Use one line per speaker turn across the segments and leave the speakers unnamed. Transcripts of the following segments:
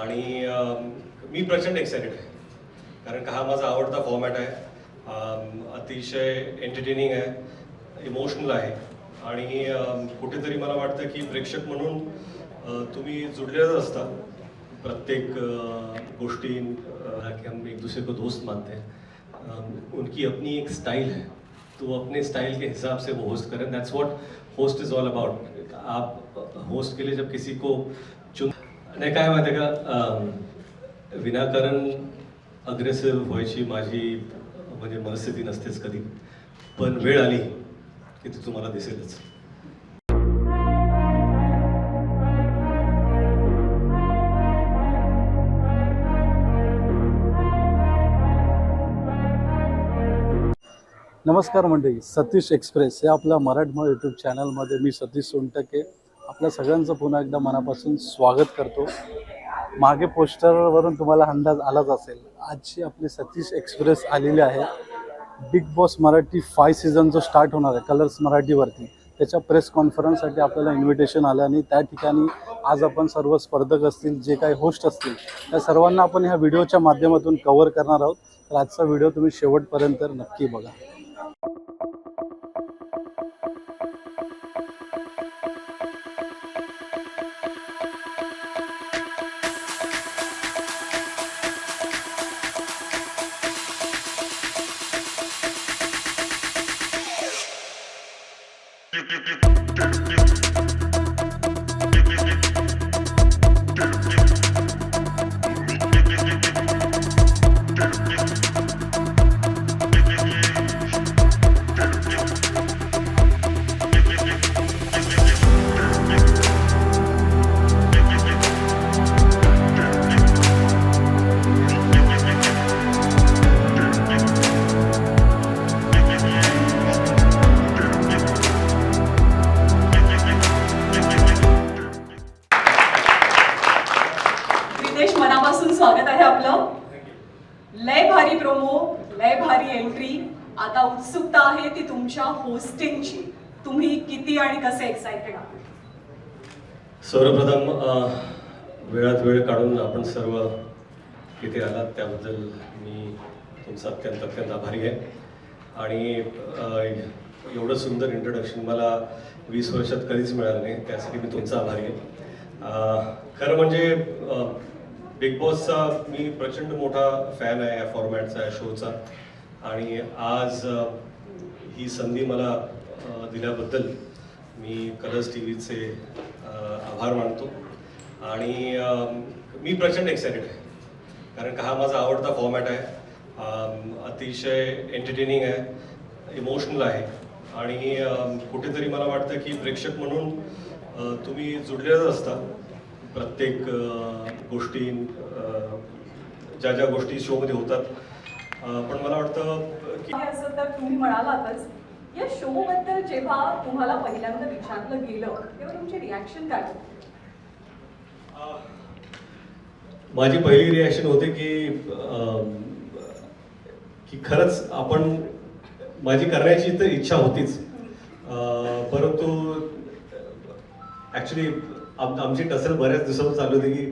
आणि मी प्रचंड एक्सायटेड आहे. कारण का हा माझा आवडता फॉर्मॅट आहे. अतिशय एंटरटेनिंग आहे. इमोशनल आहे. आणि कुठेतरी मला वाटतं की प्रेक्षक म्हणून तुम्ही जुडलेलंच असता. प्रत्येक गोष्टी कि हम एक दूसरे को दोस्त मानते. हैं उनकी अपनी एक स्टाइल है तो अपने स्टाइल के हिसाब से वो होस्ट करें that's what host is all about आप होस्ट के लिए जब किसी को चुन नाही काय माहिती का विनाकारण अग्रेसिव्ह व्हायची माझी म्हणजे मनस्थिती नसतेच कधी पण वेळ आली की ती तुम्हाला दिसेलच
नमस्कार मंडळी सतीश एक्सप्रेस या आपल्या मराठमोळ्या यूट्यूब चॅनलमध्ये मी सतीश सोनटके आपल्या सगळ्यांचं पुन्हा एकदा मनापासून स्वागत करतो. मागे पोस्टरवरून तुम्हाला अंदाज आलाच असेल. आजची आपली सतीश एक्सप्रेस आलेली आहे. Bigg Boss Marathi five season जो स्टार्ट होणार आहे कलर्स मराठीवरती. त्याच्या प्रेस कॉन्फरन्ससाठी आपल्याला इन्व्हिटेशन आलं आणि त्या ठिकाणी आज आपण सर्व स्पर्धक असतील जे काही होस्ट असतील त्या सर्वांना आपण ह्या व्हिडिओच्या माध्यमातून कव्हर करणार आहोत. तर आजचा व्हिडिओ तुम्ही शेवटपर्यंत नक्की बघा.
रितेश कसे एक्साइटेड
सर्वप्रथम वेळात वेळ काढून आपण सर्व इथे आलात त्याबद्दल मी तुमचा अत्यंत अत्यंत आभारी आहे. आणि एवढं सुंदर इंट्रोडक्शन मला वीस वर्षात कधीच मिळालं नाही त्यासाठी मी तुमचा आभारी आहे. खरं म्हणजे बिग बॉसचा मी प्रचंड मोठा फॅन आहे या फॉर्मॅटचा या शोचा आणि आज ही संधी मला दिल्याबद्दल मी कलर्स टी व्हीचे आभार मानतो. आणि मी प्रचंड एक्सायटेड आहे. कारण का हा माझा आवडता फॉर्मॅट आहे. अतिशय एंटरटेनिंग आहे. इमोशनल आहे. आणि कुठेतरी मला वाटतं की प्रेक्षक म्हणून तुम्ही जुडलेलंच असता. प्रत्येक गोष्टी ज्या ज्या गोष्टी शोमध्ये होतात. पण मला वाटतं की
असं तर तुम्ही म्हणालातच. या शो बद्दल जेव्हा तुम्हाला पहिल्यांदा विचारलं गेलं तेव्हा तुमची रिॲक्शन काय
माझी पहिली रिॲक्शन होते की की खरंच आपण माझी करण्याची तर इच्छा होतीच. परंतु ॲक्च्युली आम आमची टसल बऱ्याच दिवसापासून चालू होती की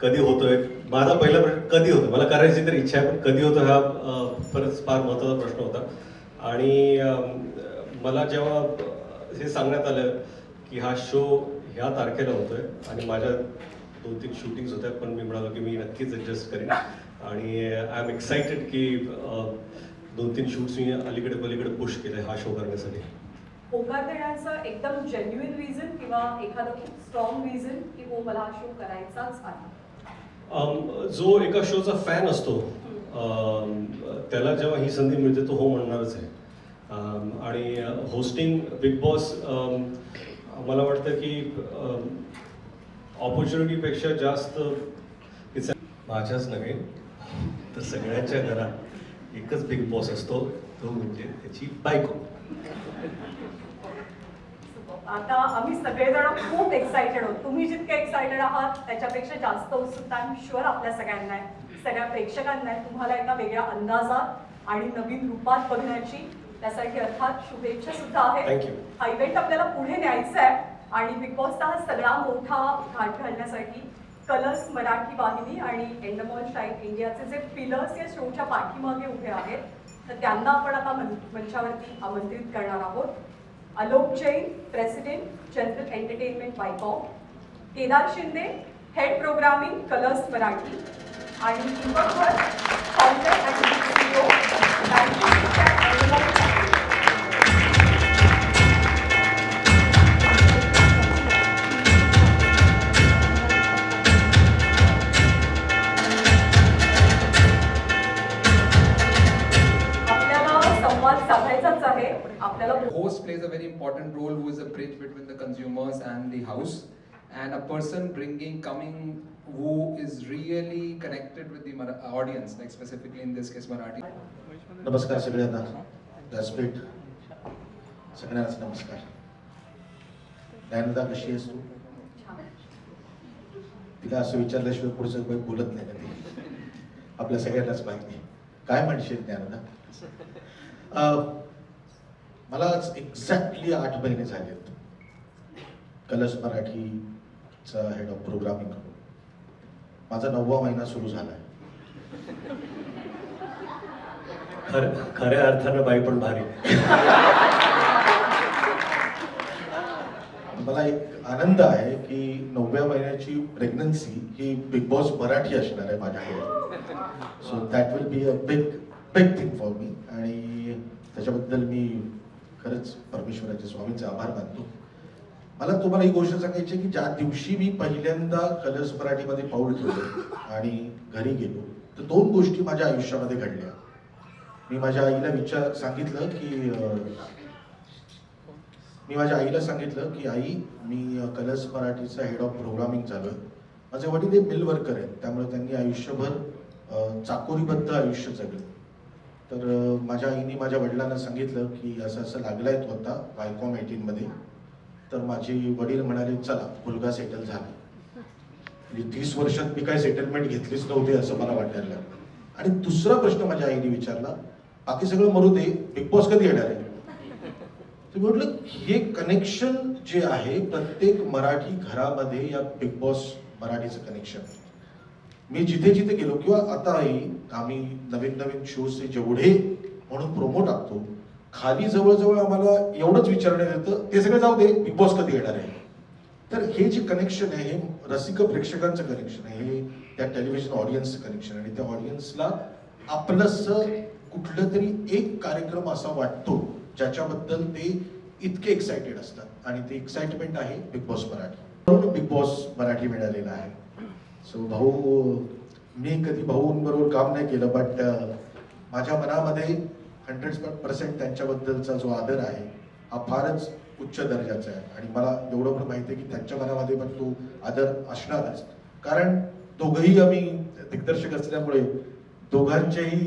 कधी होतोय? माझा पहिला प्रश्न कधी होतो मला करायची तर इच्छा आहे पण कधी होतो हा परत खरंच फार महत्त्वाचा प्रश्न होता. आणि मला जेव्हा हे सांगण्यात आलं की हा शो ह्या तारखेला होतोय आणि माझ्या दोन तीन शूटिंग्स होत्या पण मी म्हणालो की मी नक्कीच ॲडजस्ट करेन. आणि आय एम एक्साइटेड की दोन तीन शूट्स मी अलीकडे पलीकडे पुश केले हा शो करण्यासाठी.
होकार देण्याचं एकदम जेन्युइन रिझन किंवा एखादं खूप स्ट्रॉंग रिझन की हो मला हा शो करायचाच आहे?
जो एका शोचा फॅन असतो त्याला जेव्हा ही संधी मिळते तो हो म्हणणारच आहे. आणि होस्टिंग बिग बॉस मला वाटतं की ऑपॉर्च्युनिटीपेक्षा जास्त माझ्याच नव्हे तर सगळ्यांच्या घरात एकच बिग बॉस असतो तो म्हणजे त्याची बायको.
आता आम्ही सगळेजण खूप एक्सायटेड आहोत. तुम्ही जितके एक्सायटेड आहात त्याच्यापेक्षा जास्त उत्सुकता आय शुअर आपल्या सगळ्यांना आहे सगळ्या प्रेक्षकांना आहे. तुम्हाला एका वेगळ्या अंदाजात आणि नवीन रूपात बघण्याची त्यासाठी अर्थात शुभेच्छा सुद्धा आहेत. हा इव्हेंट आपल्याला पुढे न्यायचा आहे. आणि बिग बॉसचा हा सगळा मोठा घाट घालण्यासाठी कलर्स मराठी वाहिनी आणि एंडमॉल शाईन इंडियाचे जे पिलर्स या शोच्या पाठीमागे उभे आहेत तर त्यांना आपण आता मंचावरती आमंत्रित करणार आहोत. Alok Jain president general entertainment Viacom Kedar Shinde head programming Colors Marathi आणि Deepak Bhat founder and
a very important role who is a bridge between the consumers and the house and a person bringing coming who is really connected with the Mar audience like specifically in this case marathi
नमस्कार सगळ्यांना व्यासपीठ सगळ्यांनाच नमस्कार ज्ञानदा कशी आहेस तू तिला असं विचारल्याशिवाय पुढचं काही बोलत नाही ना ती आपल्या सगळ्यांनाच माहिती काय म्हणशील ज्ञानदा अं, मला आज एक्झॅक्टली आठ महिने झालेत कलश मराठीचा हेड ऑफ प्रोग्रामिंग करून. माझा नववा महिना सुरू झाला आहे
खर खऱ्या अर्थानं बाई पण भारी.
मला एक आनंद आहे की नवव्या महिन्याची प्रेग्नन्सी ही बिग बॉस मराठी असणार आहे माझ्याकडे so that will be a big big thing for me आणि त्याच्याबद्दल मी खरंच परमेश्वराचे स्वामींचे आभार मानतो. मला तुम्हाला ही गोष्ट सांगायची की ज्या दिवशी मी पहिल्यांदा कलर्स मराठीमध्ये पाऊल ठेवलं आणि घरी गेलो तर दोन गोष्टी माझ्या आयुष्यामध्ये घडल्या. मी माझ्या आईला विचार सांगितलं की मी माझ्या आईला सांगितलं की आई मी कलर्स मराठीचा हेड ऑफ प्रोग्रामिंग झालोय. माझे वडील हे मिल वर्कर आहेत. त्यामुळे त्यांनी आयुष्यभर चाकोरीबद्ध आयुष्य जगलं. तर माझ्या आईने माझ्या वडिलांना सांगितलं की असं असं लागलाय तो आता वायकॉम एटीनमध्ये तर माझे वडील म्हणाले चला मुलगा सेटल झाला. म्हणजे तीस वर्षात मी काय सेटलमेंट घेतलीच नव्हती असं मला वाटायला लागलं. आणि दुसरा प्रश्न माझ्या आईने विचारला बाकी सगळं मरू दे बिग बॉस कधी येणार आहे? तर म्हटलं हे कनेक्शन जे आहे प्रत्येक मराठी घरामध्ये या बिग बॉस मराठीचं कनेक्शन मी जिथे जिथे गेलो किंवा आताही आम्ही नवीन नवीन शोजचे जेवढे म्हणून प्रोमो टाकतो खाली जवळजवळ आम्हाला एवढंच विचारण्यात येतं ते सगळं जाऊ दे बिग बॉस कधी येणार आहे? तर हे जे कनेक्शन आहे हे रसिक प्रेक्षकांचं कनेक्शन आहे हे त्या टेलिव्हिजन ऑडियन्सचं कनेक्शन आणि त्या ऑडियन्सला आपलंस कुठलं तरी एक कार्यक्रम असा वाटतो ज्याच्याबद्दल ते इतके एक्साइटेड असतात. आणि ते एक्साइटमेंट आहे बिग बॉस मराठी. म्हणून बिग बॉस मराठी मिळालेला आहे. सो भाऊ मी कधी भाऊंबरोबर काम नाही केलं बट uh, माझ्या मनामध्ये हंड्रेड पर्सेंट त्यांच्याबद्दलचा जो आदर आहे हा फारच उच्च दर्जाचा आहे. आणि मला एवढं पण माहिती आहे की त्यांच्या मनामध्ये पण तो आदर असणारच. कारण दोघंही आम्ही दिग्दर्शक असल्यामुळे दोघांचेही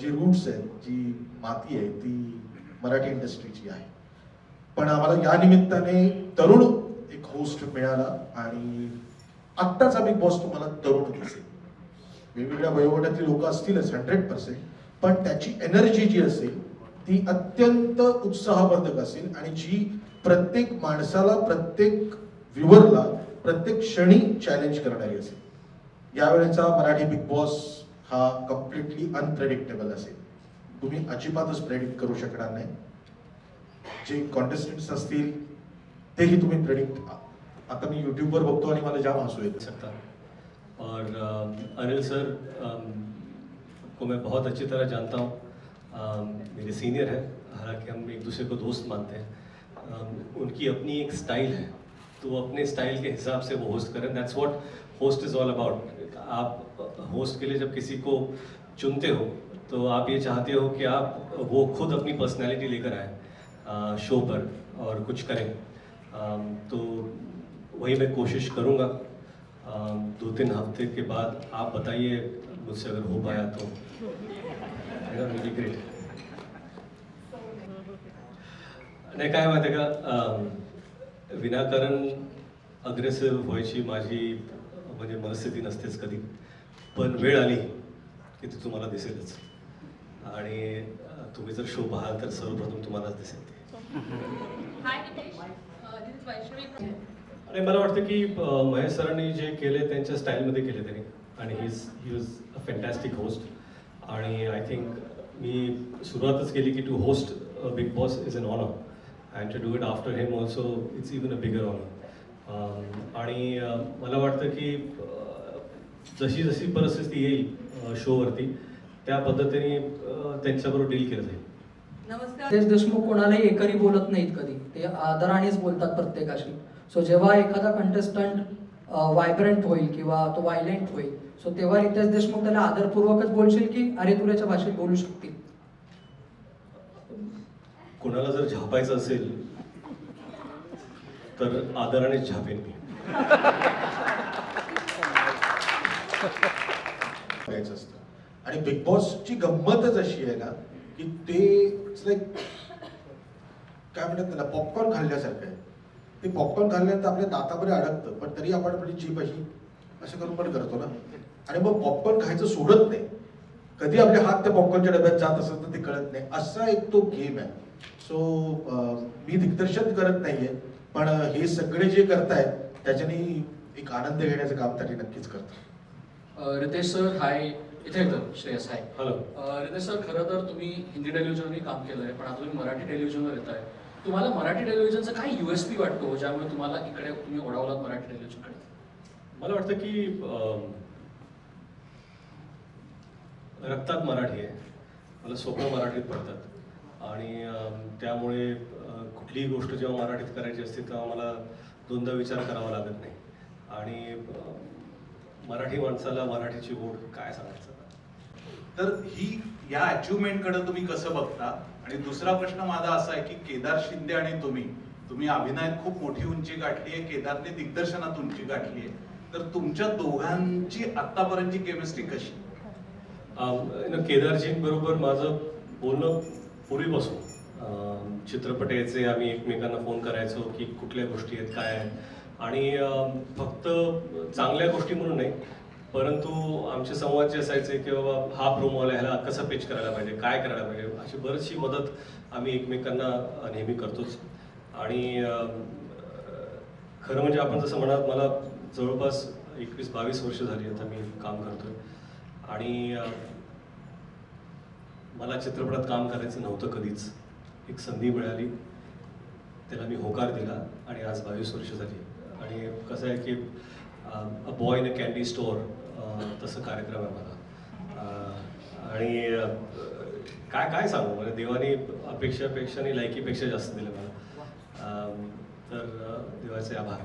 जी रूट्स आहेत जी माती आहे ती मराठी इंडस्ट्रीची आहे. पण आम्हाला या निमित्ताने तरुण एक होस्ट मिळाला आणि आत्ताचा बिग बॉस तुम्हाला तरुण दिसेल वेगवेगळ्या वयोगटातली लोक असतीलच हंड्रेड पर्सेंट पण त्याची एनर्जी जी असेल ती अत्यंत उत्साहवर्धक असेल आणि जी प्रत्येक माणसाला प्रत्येक व्ह्युअरला प्रत्येक क्षणी चॅलेंज करणारी असेल. यावेळेचा मराठी बिग बॉस हा कम्प्लिटली अनप्रेडिक्टेबल असेल. तुम्ही अजिबातच प्रेडिक्ट करू शकणार नाही. जे कॉन्टेस्टंट्स असतील तेही तुम्ही प्रेडिक्ट आता मी युट्यूबवर बघतो आणि मला जाम हसू येतं.
सकता और अनिल सर को मैं बहुत अच्छी तरह जानता हूँ. मेरे सीनियर हैं. हालाँकि हम एक दूसरे को दोस्त मानते हैं. उनकी अपनी एक स्टाइल है. तो वो अपने स्टाइल के हिसाब से वो होस्ट करें. That's what host is all about आप होस्ट के लिए जब किसी को चुनते हो तो आप ये चाहते हो कि आप वो खुद अपनी पर्सनैलिटी लेकर आए शो पर और कुछ करें. तो वही मैं कोशिश करूँगा। दो तीन हफ्ते के बाद आप बताइए मुझसे अगर हो पाया तो। रियली ग्रेट नाही काय माहिती आहे का विनाकारण अग्रेसिव्ह व्हायची माझी म्हणजे मनस्थिती नसतेच कधी। पण वेळ आली की ती तुम्हाला दिसेलच। आणि तुम्ही जर शो पाहाल तर सर्वप्रथम तुम्हालाच दिसेल आणि मला वाटतं की महेश सरांनी जे केले त्यांच्या स्टाईलमध्ये केले त्यांनी. आणि he he was a fantastic host आणि आय थिंक मी सुरुवातच केली की to host Bigg Boss is an honour and to do it after him also it's even a bigger honour आणि अं, मला वाटतं की जशी जशी परिस्थिती येईल शोवरती त्या पद्धतीने त्यांच्याबरोबर डील केलं जाईल.
नमस्कार.
तेज देशमुख कोणालाही एकरी बोलत नाहीत कधी. ते आदरानेच बोलतात प्रत्येकाशी. सो जेव्हा एखादा कंटेस्टंट व्हायब्रंट होईल किंवा तो वायलेंट होईल सो तेव्हा रितेश देशमुख त्याला आदरपूर्वकच बोलशील की अरे तुऱ्याच्या भाषेत बोलू शकतील
कोणाला जर झापायचं असेल तर आदरानेच झापेन मी.
असतं. आणि बिग बॉसची गंमतच अशी आहे ना की ते लाईक काय म्हणतात त्याला पॉपकॉर्न खाल्ल्यासारखं आहे. ते पॉपकॉर्न खाल्ल्यानंतर आपल्या दातामध्ये अडकतं पण तरी आपण आपली जीभ अशी असं करून पण करतो ना. आणि मग पॉपकॉर्न खायचं सोडत नाही. कधी आपले हात त्या पॉपकॉर्नच्या डब्यात जात असेल तर ते कळत नाही. असा एक तो गेम आहे. सो मी दिग्दर्शन करत नाहीये पण हे सगळे जे करतायत त्याच्याने एक आनंद घेण्याचं काम तरी नक्कीच करतो.
अ, रितेश सर हाय इथे येतं Shreyas hi
hello
Riteish sir खरं तर तुम्ही हिंदी टेलिव्हिजनवरही काम केलंय पण आता तुम्ही मराठी टेलिव्हिजनवर येत आहे तुम्हाला मराठी टेलिव्हिजनचा काय युएसपी वाटतो ज्यामुळे तुम्हाला इकडे तुम्ही ओढावलात मराठी टेलिव्हिजनकडे
मला वाटतं की रक्तात मराठी आहे. मला सोपं मराठीत पडतात. आणि त्यामुळे कुठलीही गोष्ट जेव्हा मराठीत करायची असते तेव्हा मला दोनदा विचार करावा लागत नाही. आणि मराठी माणसाला मराठीची गोड काय सांगायचं?
तर ही या अचिव्हमेंटकडे तुम्ही कसं बघता? आणि दुसरा प्रश्न माझा असा आहे की केदार शिंदे आणि तुम्ही तुम्ही अभिनयात खूप मोठी उंची गाठली आहे केदारने दिग्दर्शनात उंची गाठली आहे. तर तुमच्या दोघांची आतापर्यंतची केमिस्ट्री कशी?
केदारजी बरोबर माझं बोलणं पूर्वीपासून. चित्रपट यायचे आम्ही एकमेकांना फोन करायचो की कुठल्या गोष्टी आहेत काय आहेत. आणि फक्त चांगल्या गोष्टी म्हणून नाही परंतु आमचे संवाद जे असायचे की बाबा हा प्रोमो आला ह्याला कसं पिच करायला पाहिजे काय करायला पाहिजे अशी बरीचशी मदत आम्ही एकमेकांना नेहमी करतोच. आणि खरं म्हणजे आपण जसं म्हणाल मला जवळपास एकवीस बावीस वर्ष झाली आता मी काम करतोय. आणि मला चित्रपटात काम करायचं नव्हतं कधीच. एक संधी मिळाली. त्याला मी होकार दिला आणि आज बावीस वर्ष झाली. आणि कसं आहे की a boy in a candy store तसं कार्यक्रम आहे मला. आणि काय काय सांगू? म्हणजे देवाने अपेक्षापेक्षा आणि लायकीपेक्षा जास्त दिलं मला. तर देवाचे आभार.